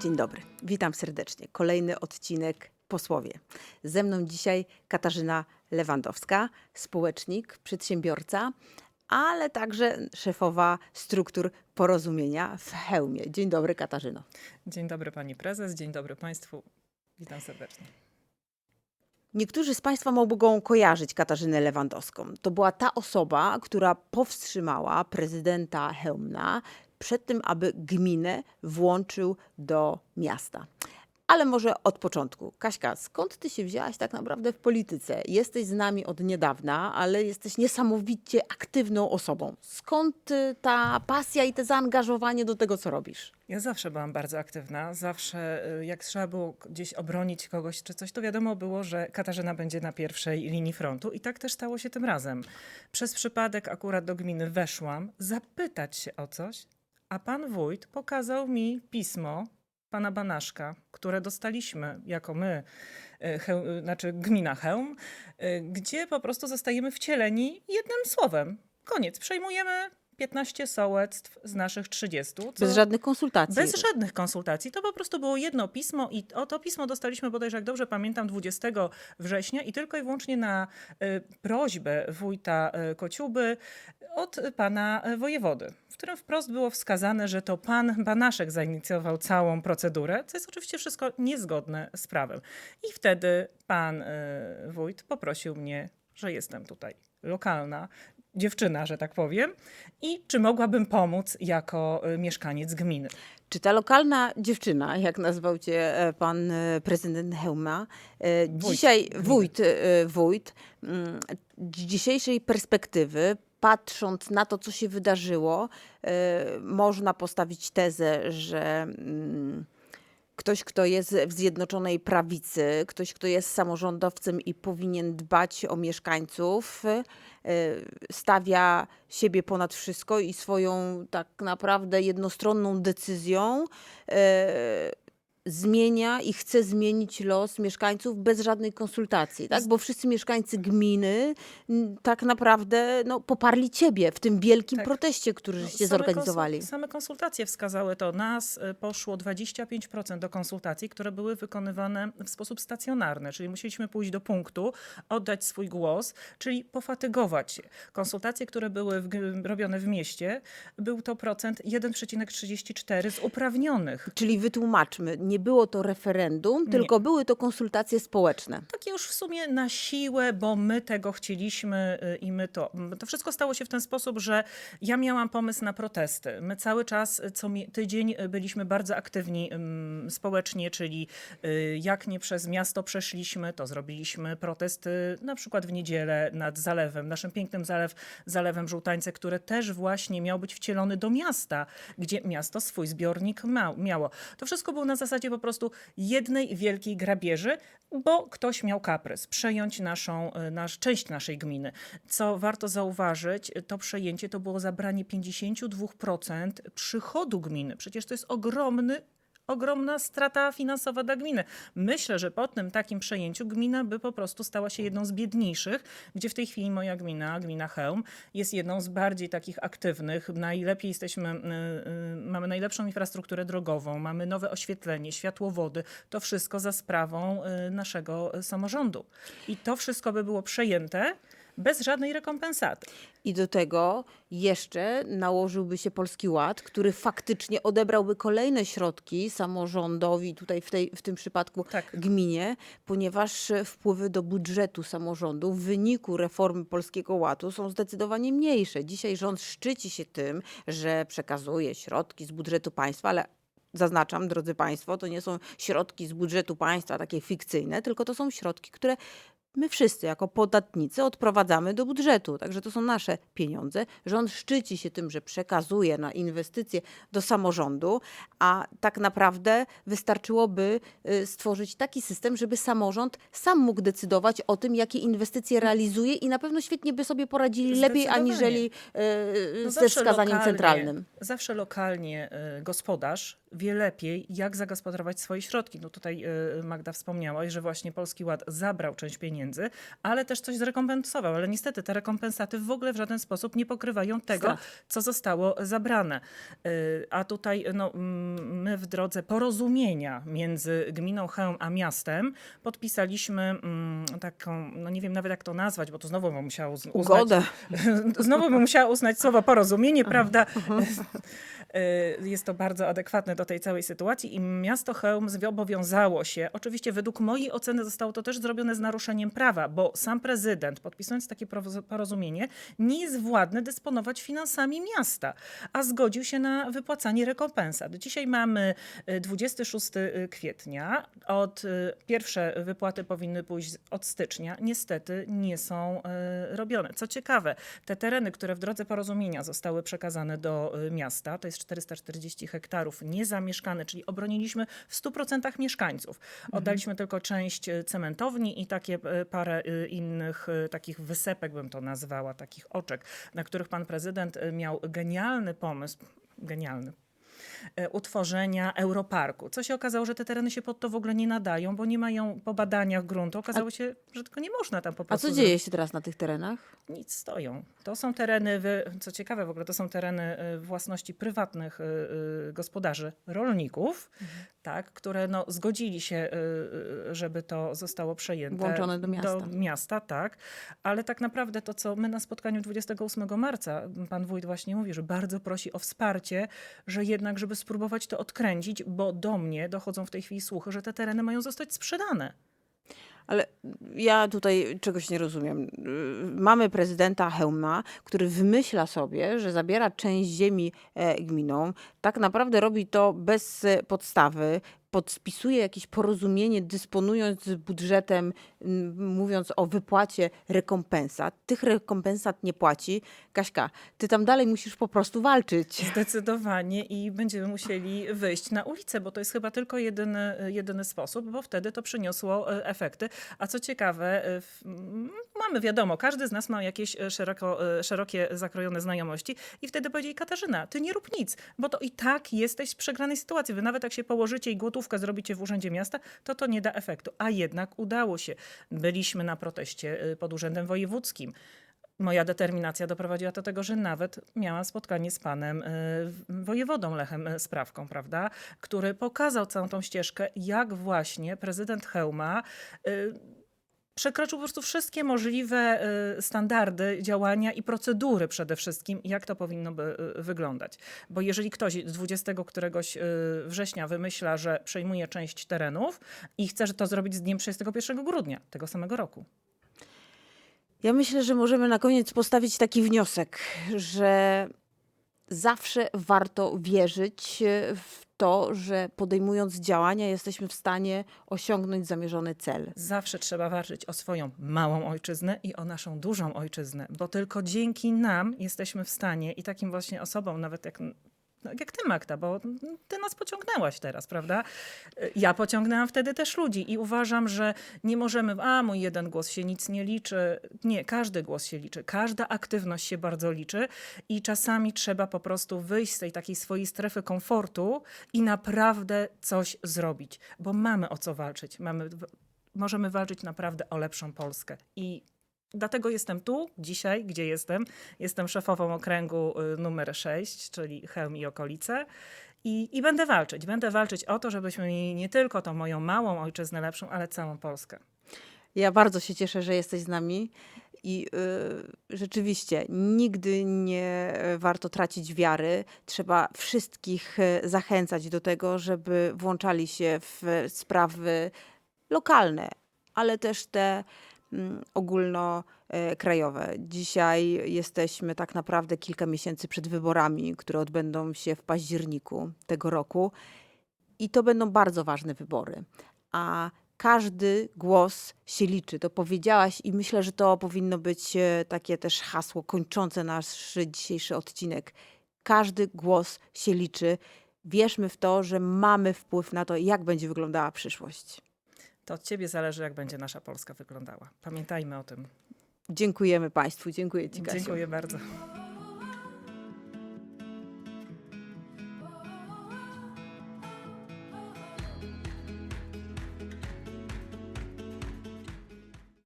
Dzień dobry, witam serdecznie. Kolejny odcinek Posłowie. Ze mną dzisiaj Katarzyna Lewandowska, społecznik, przedsiębiorca, ale także szefowa struktur porozumienia w Hełmie. Dzień dobry, Katarzyno. Dzień dobry pani prezes, dzień dobry państwu. Witam serdecznie. Niektórzy z Państwa mogą kojarzyć Katarzynę Lewandowską. To była ta osoba, która powstrzymała prezydenta Chełmna przed tym, aby gminę włączył do miasta. Ale może od początku. Kaśka, skąd ty się wzięłaś tak naprawdę w polityce? Jesteś z nami od niedawna, ale jesteś niesamowicie aktywną osobą. Skąd ta pasja i to zaangażowanie do tego, co robisz? Ja zawsze byłam bardzo aktywna. Zawsze, y, jak trzeba było gdzieś obronić kogoś czy coś, to wiadomo było, że Katarzyna będzie na pierwszej linii frontu. I tak też stało się tym razem. Przez przypadek akurat do gminy weszłam zapytać się o coś, a pan wójt pokazał mi pismo pana Banaszka, które dostaliśmy jako my, y, Cheł, y, znaczy gmina Chełm, y, gdzie po prostu zostajemy wcieleni jednym słowem. Koniec. Przejmujemy 15 sołectw z naszych 30. co- Bez żadnych konsultacji. bez żadnych konsultacji. To po prostu było jedno pismo i o to pismo dostaliśmy bodajże, jak dobrze pamiętam, 20 września i tylko i wyłącznie na y, prośbę wójta y, Kociuby od pana y, wojewody, w którym wprost było wskazane, że to pan Banaszek zainicjował całą procedurę, co jest oczywiście wszystko niezgodne z prawem. I wtedy pan y, wójt poprosił mnie, że jestem tutaj lokalna dziewczyna, że tak powiem, i czy mogłabym pomóc jako y, mieszkaniec gminy. Czy ta lokalna dziewczyna, jak nazwał cię e, pan e, prezydent Hełma, e, dzisiaj wójt, wójt, mm, z dzisiejszej perspektywy, patrząc na to, co się wydarzyło, można postawić tezę, że mm, ktoś, kto jest w Zjednoczonej Prawicy, ktoś, kto jest samorządowcem i powinien dbać o mieszkańców, e, stawia siebie ponad wszystko i swoją tak naprawdę jednostronną decyzją e, zmienia i chce zmienić los mieszkańców bez żadnej konsultacji, tak? Bo wszyscy mieszkańcy gminy m, tak naprawdę no, poparli ciebie w tym wielkim Tak. proteście, który No, żeście same zorganizowali. Konsul- same konsultacje wskazały to. Nas y, poszło 25% do konsultacji, które były wykonywane w sposób stacjonarny, czyli musieliśmy pójść do punktu, oddać swój głos, czyli pofatygować się. Konsultacje, które były w, g- robione w mieście, był to procent 1,34 z uprawnionych. Czyli wytłumaczmy, nie było to referendum, Nie. tylko były to konsultacje społeczne. takie już w sumie na siłę, bo my tego chcieliśmy y, i my to. M, To wszystko stało się w ten sposób, że ja miałam pomysł na protesty. My cały czas, y, co tydzień y, byliśmy bardzo aktywni społecznie, czyli jak nie przez miasto przeszliśmy, to zrobiliśmy protesty na przykład w niedzielę nad zalewem, naszym pięknym zalew, zalewem Żółtańce, który też właśnie miał być wcielony do miasta, gdzie miasto swój zbiornik miało. To wszystko było na zasadzie po prostu jednej wielkiej grabieży, bo ktoś miał kaprys przejąć naszą, y, nasz, część naszej gminy. Co warto zauważyć, to przejęcie to było zabranie 52% przychodu gminy. Przecież to jest ogromny ogromna strata finansowa dla gminy. Myślę, że po tym takim przejęciu gmina by po prostu stała się jedną z biedniejszych, gdzie w tej chwili moja gmina, gmina Chełm, jest jedną z bardziej takich aktywnych. Najlepiej jesteśmy, y, y, mamy najlepszą infrastrukturę drogową, mamy nowe oświetlenie, światłowody. To wszystko za sprawą y, naszego samorządu. I to wszystko by było przejęte bez żadnej rekompensaty. I do tego jeszcze nałożyłby się Polski Ład, który faktycznie odebrałby kolejne środki samorządowi, tutaj w, tej, w tym przypadku Tak. gminie, ponieważ wpływy do budżetu samorządu w wyniku reformy Polskiego Ładu są zdecydowanie mniejsze. Dzisiaj rząd szczyci się tym, że przekazuje środki z budżetu państwa, ale zaznaczam, drodzy Państwo, to nie są środki z budżetu państwa takie fikcyjne, tylko to są środki, które my wszyscy jako podatnicy odprowadzamy do budżetu. Także to są nasze pieniądze. Rząd szczyci się tym, że przekazuje na inwestycje do samorządu, a tak naprawdę wystarczyłoby y, stworzyć taki system, żeby samorząd sam mógł decydować o tym, jakie inwestycje realizuje i na pewno świetnie by sobie poradzili lepiej aniżeli y, No ze wskazaniem lokalnie- centralnym. Zawsze lokalnie y, gospodarz wie lepiej, jak zagospodarować swoje środki. No tutaj y, Magda wspomniałaś, że właśnie Polski Ład zabrał część pieniędzy pieniędzy, ale też coś zrekompensował. Ale niestety te rekompensaty w ogóle w żaden sposób nie pokrywają tego, Strat. co zostało zabrane. Y, A tutaj no, my w drodze porozumienia między gminą Chełm a miastem podpisaliśmy mm, taką, no nie wiem nawet jak to nazwać, bo to znowu bym musiała uz- uznać, Ugodę. Znowu bym musiała uznać słowo porozumienie, prawda? Y, Jest to bardzo adekwatne do tej całej sytuacji i miasto Chełm zobowiązało się, oczywiście według mojej oceny zostało to też zrobione z naruszeniem prawa, bo sam prezydent podpisując takie porozumienie nie jest władny dysponować finansami miasta, a zgodził się na wypłacanie rekompensat. Dzisiaj mamy y, 26 kwietnia, od y, pierwsze wypłaty powinny pójść od stycznia, niestety nie są y, robione. Co ciekawe, te tereny, które w drodze porozumienia zostały przekazane do y, miasta, to jest 440 hektarów niezamieszkane, czyli obroniliśmy w 100% mieszkańców. Oddaliśmy tylko część y, cementowni i takie y, parę y, innych takich wysepek, bym to nazwała, takich oczek, na których pan prezydent miał genialny pomysł, genialny, e, utworzenia Europarku. Co się okazało, że te tereny się pod to w ogóle nie nadają, bo nie mają po badaniach gruntu. Okazało się, że tylko nie można tam po A prostu co zrobić. dzieje się teraz na tych terenach? Nic stoją. To są tereny, co ciekawe w ogóle, to są tereny y, własności prywatnych y, gospodarzy, rolników, tak, które no, zgodzili się, żeby to zostało przejęte. Włączone do miasta. Do miasta, tak. Ale tak naprawdę to, co my na spotkaniu 28 marca, pan wójt właśnie mówi, że bardzo prosi o wsparcie, że jednak, żeby spróbować to odkręcić, bo do mnie dochodzą w tej chwili słuchy, że te tereny mają zostać sprzedane. Ale ja tutaj czegoś nie rozumiem. Mamy prezydenta Hełma, który wymyśla sobie, że zabiera część ziemi e, gminom. Tak naprawdę robi to bez e, podstawy. Podpisuje jakieś porozumienie, dysponując budżetem, mówiąc o wypłacie rekompensat. Tych rekompensat nie płaci. Kaśka, ty tam dalej musisz po prostu walczyć. Zdecydowanie i będziemy musieli wyjść na ulicę, bo to jest chyba tylko jedyny, jedyny sposób, bo wtedy to przyniosło e, efekty. A co ciekawe, e, mamy wiadomo, każdy z nas ma jakieś szeroko, szerokie zakrojone znajomości i wtedy powiedzieli Katarzyna, ty nie rób nic, bo to i tak jesteś w przegranej sytuacji. Wy nawet jak się położycie i głotówkę zrobicie w urzędzie miasta, to to nie da efektu. A jednak udało się. Byliśmy na proteście e, pod urzędem wojewódzkim moja determinacja doprowadziła do tego, że nawet miałam spotkanie z panem y, wojewodą Lechem y, Sprawką, prawda, który pokazał całą tą ścieżkę, jak właśnie prezydent Hełma y, przekroczył po prostu wszystkie możliwe y, standardy działania i procedury przede wszystkim, jak to powinno by y, wyglądać. Bo jeżeli ktoś 20 któregoś y, września wymyśla, że przejmuje część terenów i chce to zrobić z dniem 31 grudnia tego samego roku, Ja myślę, że możemy na koniec postawić taki wniosek, że zawsze warto wierzyć e, w to, że podejmując działania jesteśmy w stanie osiągnąć zamierzony cel. Zawsze trzeba walczyć o swoją małą ojczyznę i o naszą dużą ojczyznę, bo tylko dzięki nam jesteśmy w stanie i takim właśnie osobom, nawet jak, jak ty, Magda, bo ty nas pociągnęłaś teraz, prawda? Ja pociągnęłam wtedy też ludzi i uważam, że nie możemy, a mój jeden głos się nic nie liczy. Nie, każdy głos się liczy, każda aktywność się bardzo liczy i czasami trzeba po prostu wyjść z tej takiej swojej strefy komfortu i naprawdę coś zrobić, bo mamy o co walczyć. Mamy możemy walczyć naprawdę o lepszą Polskę. I dlatego jestem tu dzisiaj, gdzie jestem. Jestem szefową okręgu y, numer 6, czyli Chełm i okolice. I, I będę walczyć. Będę walczyć o to, żebyśmy mieli nie tylko tą moją małą ojczyznę lepszą, ale całą Polskę. Ja bardzo się cieszę, że jesteś z nami i y, rzeczywiście nigdy nie warto tracić wiary. Trzeba wszystkich e, zachęcać do tego, żeby włączali się w sprawy lokalne, ale też te ogólnokrajowe. Dzisiaj jesteśmy tak naprawdę kilka miesięcy przed wyborami, które odbędą się w październiku tego roku. I to będą bardzo ważne wybory. A każdy głos się liczy. To powiedziałaś i myślę, że to powinno być e, takie też hasło kończące nasz dzisiejszy odcinek. Każdy głos się liczy. Wierzmy w to, że mamy wpływ na to, jak będzie wyglądała przyszłość. To od ciebie zależy, jak będzie nasza Polska wyglądała. Pamiętajmy o tym. Dziękujemy Państwu. Dziękuję Ci, Kasiu. Dziękuję bardzo.